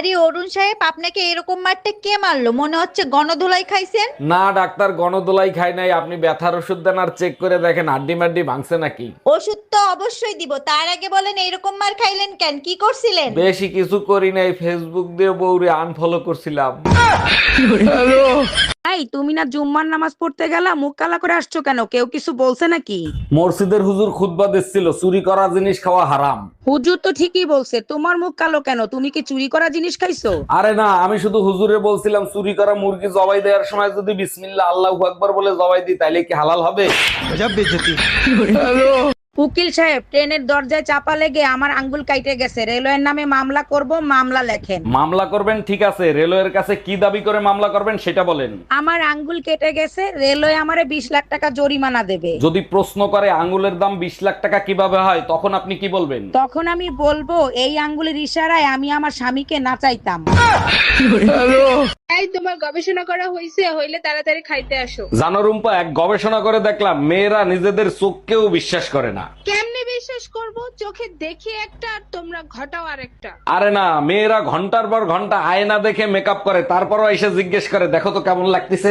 আরে অরুণ সাহেব আপনাকে এরকম মারটা কে মারলো? মনে হচ্ছে গণধোলাই খাইছেন? না ডাক্তার গণধোলাই খাই নাই। আপনি ব্যথার ওষুধ দেন আর চেক করে দেখেন হাড্ডি মাড্ডি ভাঙছে নাকি? ওষুধ তো অবশ্যই দিব। তার আগে বলেন এরকম মার খাইলেন কেন? কি করছিলেন? বেশি কিছু করি নাই। ফেসবুক দিয়ে বউরে আনফলো করছিলাম। এই তুমি না জুম্মার নামাজ পড়তে গেলা মুখ কালা করে আসছো কেন? কেউ কিছু বলছে নাকি? মসজিদের হুজুর খুতবা দিচ্ছিল চুরি করা জিনিস খাওয়া হারাম। হুজুর তো ঠিকই বলছে তোমার মুখ কালো কেন? তুমি কি চুরি করা জিনিস খাইছো? আরে না আমি শুধু হুজুরে বলছিলাম চুরি করা মুরগি জবাই দেওয়ার সময় যদি বিসমিল্লা আল্লাহ আকবার বলে জবাই দিই তাইলে কি হালাল হবে? উকিল সাহেব ট্রেনের দরজায় চাপা লেগে আমার আঙ্গুল কাইটে গেছে। রেলওয়ের নামে মামলা করব মামলা লেখেন। মামলা করবেন ঠিক আছে। রেলওয়ের কাছে কি দাবি করে মামলা করবেন সেটা বলেন। আমার আঙ্গুল কেটে গেছে রেলওয়ে আমারে বিশ লাখ টাকা জরিমানা দেবে। যদি প্রশ্ন করে আঙ্গুলের দাম বিশ লাখ টাকা কীভাবে হয় তখন আপনি কি বলবেন? তখন আমি বলব এই আঙ্গুলের ইশারায় আমি আমার স্বামীকে নাচাইতাম। এই তোমার গবেষণা করা হয়েছে হইলে তাড়াতাড়ি খাইতে আসো। জানো রুম্পা এক গবেষণা করে দেখলাম মেয়েরা নিজেদের চোখকেও বিশ্বাস করে না। কেমনে বিশ্বাস করব? চোখে দেখি একটা আর তোমরা ঘটাও আরেকটা। আরে না মেয়েরা ঘণ্টার পর ঘণ্টা আয়না দেখে মেকআপ করে তারপরও এসে জিজ্ঞেস করে দেখো তো কেমন লাগতেছে?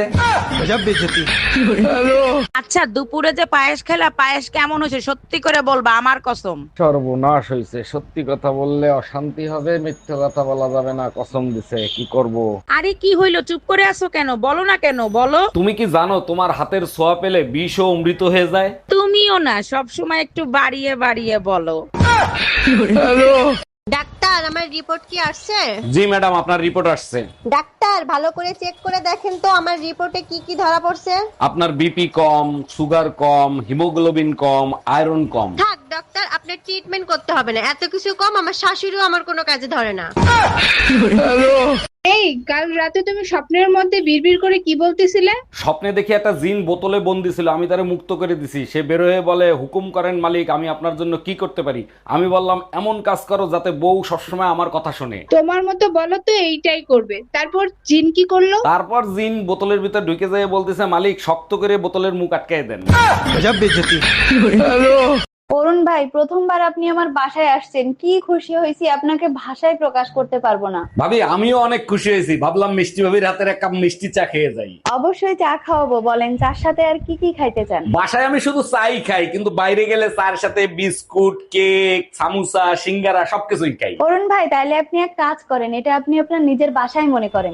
আচ্ছা দুপুরে যে পায়েস খেলা পায়েস কেমন হয়েছে? সত্যি করে বলবা আমার কসম। সর্বনাশ হয়েছে। সত্যি কথা বললে অশান্তি হবে মিথ্যে কথা বলা যাবে না কসম দিছে কি করব? আরে কি হইল? চুপ করে আছো কেন? বলো না কেন বলো। তুমি কি জানো তোমার হাতের ছোঁয়া পেলে বিষ ও অমৃত হয়ে যায়? তুমিও না সব সময় একটু বাড়িয়ে বাড়িয়ে বলো। ডাক্তার আমার রিপোর্ট কি আসছে? জি ম্যাডাম আপনার রিপোর্ট আসছে। ডাক্তার ভালো করে চেক করে দেখেন তো আমার রিপোর্টে কি কি ধরা পড়ছে? আপনার বিপি কম সুগার কম হিমোগ্লোবিন কম আয়রন কম। থাক আপনার ট্রিটমেন্ট করতে হবে না। এত কিছু কম আমার শাশুড়িও আমার কোনো কাজে ধরে না। এই কাল রাতে তুমি স্বপ্নের মধ্যে বিড়বিড় করে কি বলতেছিলে? স্বপ্নে দেখি একটা জিন বোতলে বন্দি ছিল আমি তারে মুক্ত করে দিছি। সে বের হয়ে বলে হুকুম করেন মালিক আমি আপনার জন্য কি করতে পারি? আমি বললাম এমন কাজ করো যাতে বউ সবসময় আমার কথা শোনে। তোমার মতো বলো তো এইটাই করবে। তারপর জিন কি করল? তারপর জিন বোতলের ভিতর ঢুকে যায় বলতেছে মালিক শক্ত করে বোতলের মুখ আটকায় দেন। অরুণ ভাই প্রথমবার আপনি আমার বাসায় আসছেন। কি খুশি হয়েছি আপনাকে ভাষায় প্রকাশ করতে পারব না। ভাবি আমিও অনেক খুশি হয়েছি। ভাবলাম মিষ্টি ভাবির হাতের এক কাপ মিষ্টি চা খেয়ে যাই। অবশ্যই চা খাওয়াবো বলেন চার সাথে আর কি কি খাইতে চান? বাসায় আমি শুধু চাই খাই কিন্তু বাইরে গেলে চার সাথে বিস্কুট কেক সামুসা সিঙ্গারা সবকিছুই খাই। অরুণ ভাই তাহলে আপনি এক কাজ করেন এটা আপনি আপনার নিজের বাসায় মনে করেন।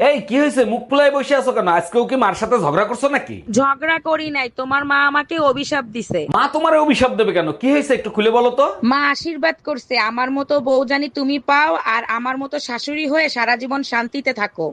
এই কি হয়েছে? মুখ ফুলাই বসে আছো কেন? আজকেও কি মার সাথে ঝগড়া করছ নাকি? ঝগড়া করি নাই তোমার মা আমাকে অভিশাপ দিছে। মা তোমার অভিশাপ দেবে কেন? কি হয়েছে একটু খুলে বলো তো। মা আশীর্বাদ করছে আমার মতো বউ জানি তুমি পাও আর আমার মতো শাশুড়ি হয়ে সারা জীবন শান্তিতে থাকো।